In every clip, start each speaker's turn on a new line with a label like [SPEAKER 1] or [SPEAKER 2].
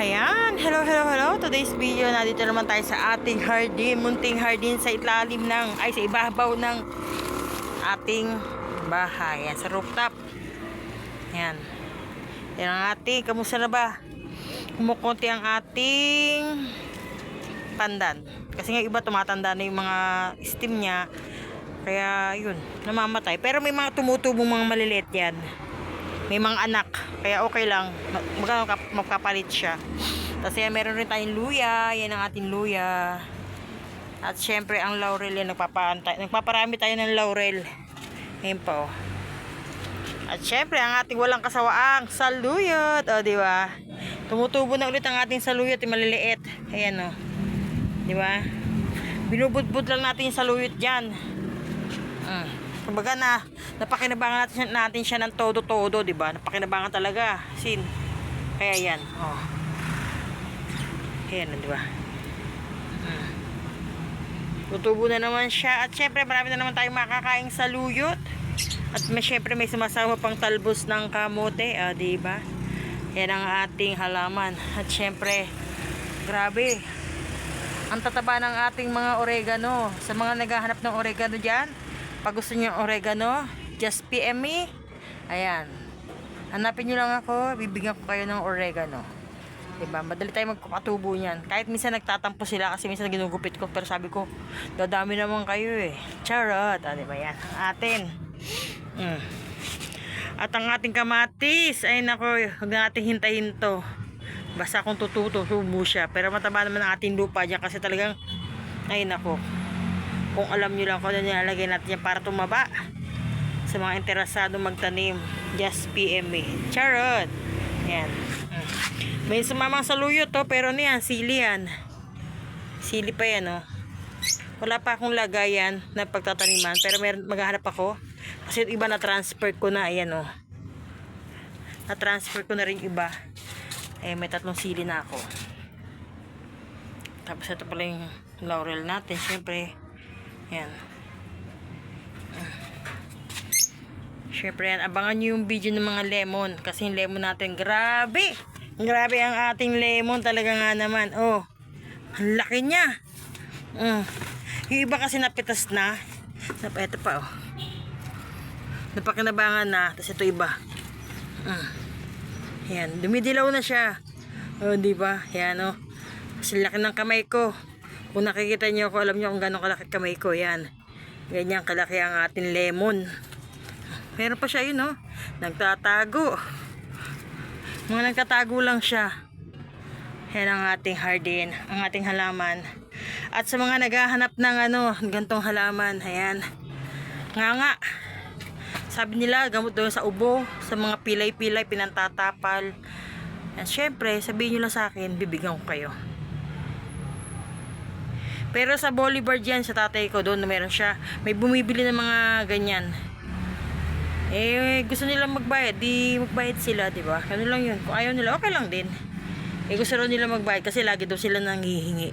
[SPEAKER 1] Ayan, hello, hello, hello. Today's video, nandito naman tayo sa ating hardin, munting hardin sa ilalim ng, ay sa ibabaw ng ating bahay. Ayan, sa rooftop. Ayan. Yan ang ating, kamusta na ba? Kumukunti ang ating pandan. Kasi nga iba tumatanda na yung mga stem niya. Kaya yun, namamatay. Pero may mga tumutubong mga maliliit yan. May mga anak. Kaya okay lang. Magkano magkapalit siya. Kasi meron rin tayong luya. Yan ang ating luya. At syempre ang laurel yan. Nagpapaantay. Nagpaparami tayo ng laurel. Ayan po. At syempre ang ating walang kasawaang saluyot. O di ba? Tumutubo na ulit ang ating saluyot. Yung maliliit. Ayan o. Di ba? Binubudbud lang natin yung saluyot dyan. Mm. Kumbaga na napakinabangan natin, natin siya ng todo-todo, 'di ba? Napakinabangan talaga. Sin. Kaya 'yan. Oh. Ayan, 'di ba? Mm. Tutubo na naman siya at syempre marami na naman tayong makakaing saluyot. At may syempre may sumasama pang talbos ng kamote, ah, 'di ba? Yan ang ating halaman. At syempre, grabe. Ang tataba ng ating mga oregano. Sa mga naghahanap ng oregano dyan, pag gusto niyo oregano, just PM me. Ayan. Hanapin niyo lang ako, bibigyan ko kayo ng oregano. Diba? Madali tayo magpapatubo niyan. Kahit minsan nagtatampo sila kasi minsan ginugupit ko. Pero sabi ko, dadami naman kayo eh. Charot. Ah, diba yan? Ang atin. Mm. At ang ating kamatis, ay nako, huwag na natin hintayin to. Basta kung tututo, tubo siya. Pero mataba naman ang ating lupa dyan kasi talagang, ay nako, kung alam nyo lang kung ano nilalagay natin yan para tumaba sa mga interesado magtanim, just PM me. Charot! Yan. May sumamang saluyot to, pero ano yan, sili yan. Sili pa yan, oh. Wala pa akong lagayan na pagtataniman, pero meron, maghahanap ako. Kasi iba na-transfer ko na, ayan, oh. Na-transfer ko na rin iba. Eh, may tatlong sili na ako. Tapos ito pala yung laurel natin, syempre. Yan. Syempre yan, abangan nyo yung video ng mga lemon. Kasi yung lemon natin, grabe! Grabe ang ating lemon talaga nga naman. Oh, ang laki niya. Mm. Yung iba kasi napitas na. Eto pa oh. Napakinabangan na. Tapos ito iba. Mm. Yan, dumidilaw na siya. Oh, di ba? Yan oh. Kasi laki ng kamay ko. Kung nakikita niyo ako, alam niyo kung gano'ng kalaki kamay ko. Yan. Ganyan kalaki ang ating lemon. Meron pa siya yun, oh. Nagtatago. Mga nagtatago lang siya. Yan ang ating hardin, ang ating halaman. At sa mga naghahanap ng ano, gantong halaman, ayan. Nga nga. Sabi nila, gamot doon sa ubo, sa mga pilay-pilay, pinantatapal. Yan, syempre, sabihin nyo lang sa akin, bibigyan ko kayo. Pero sa Bolivar dyan, sa tatay ko, doon meron siya. May bumibili ng mga ganyan. Eh, gusto nila magbayad, di magbayad sila, di ba? Ano lang yun. Kung ayaw nila, okay lang din. Eh, gusto nila magbayad kasi lagi daw sila nanghihingi.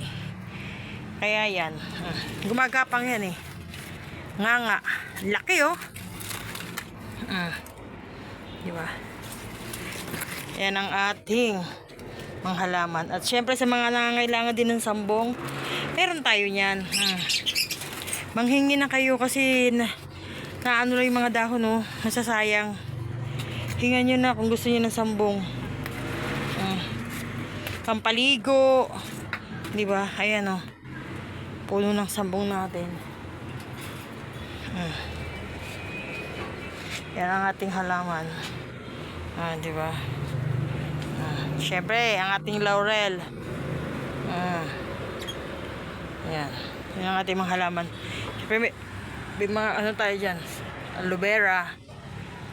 [SPEAKER 1] Kaya yan. Hmm. Gumagapang yan eh. Nga nga. Laki oh. Mm. Di ba? Yan ang ating mga halaman. At syempre sa mga nangangailangan din ng sambong, meron tayo niyan. Hmm. Manghingi na kayo kasi na, na ano lang yung mga dahon, no? Nasasayang. Hingan nyo na kung gusto nyo ng sambong. Hmm. Pampaligo. Di ba? Ayan, oh. Puno ng sambong natin. Hmm. Yan ang ating halaman. Ah, di ba? Ah, Siyempre, ang ating laurel. Ah. Yan. Yan ang ating mga halaman. Siyempre, may, may mga ano tayo dyan. Aloe vera.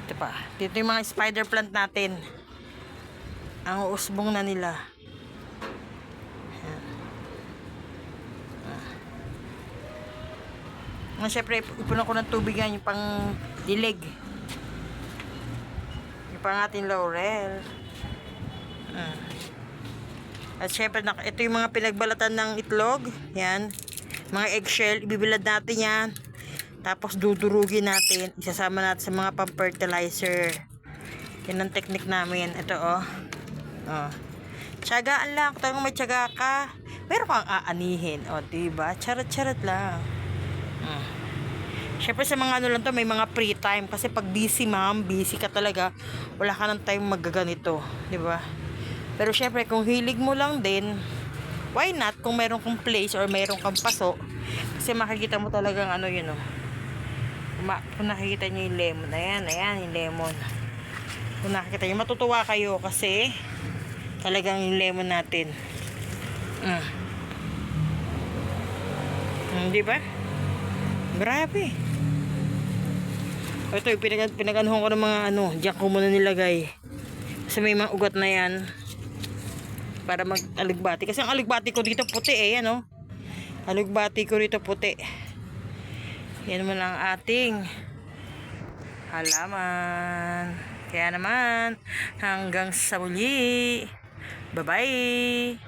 [SPEAKER 1] Ito pa. Dito yung mga spider plant natin. Ang uusbong na nila. Yan. Ah. Siyempre, ipunan ko ng tubig yan yung pang dilig. Yung pang ating laurel. Ah. At syempre, ito yung mga pinagbalatan ng itlog. Yan. Mga eggshell. Ibibilad natin yan. Tapos dudurugin natin. Isasama natin sa mga pang-fertilizer. Yan ang technique namin. Ito oh. Oh. Tiyagaan lang. Kung may tiyaga ka, meron kang aanihin. O, diba? Charot-charot lang. Hmm. Siyempre sa mga ano lang to, may mga free time. Kasi pag busy ma'am, busy ka talaga, wala ka ng time magaganito. Di ba? Pero siyempre, kung hilig mo lang din, why not? Kung meron kang place or meron kang paso, kasi makikita mo talagang ano yun oh. Kung, ma- kung nakikita nyo yung lemon, ayan, ayan yung lemon. Kung nakikita nyo, matutuwa kayo kasi talagang yung lemon natin. Mm. Mm, di ba? Grabe. Ito yung pinag pinaganuhan ko ng mga ano, diyan ko muna nilagay. Kasi may mga ugat na yan. Para mag-aligbati. Kasi ang aligbati ko dito puti eh, ano. Aligbati ko dito puti. Yan naman ang ating halaman. Kaya naman, hanggang sa muli. Bye-bye!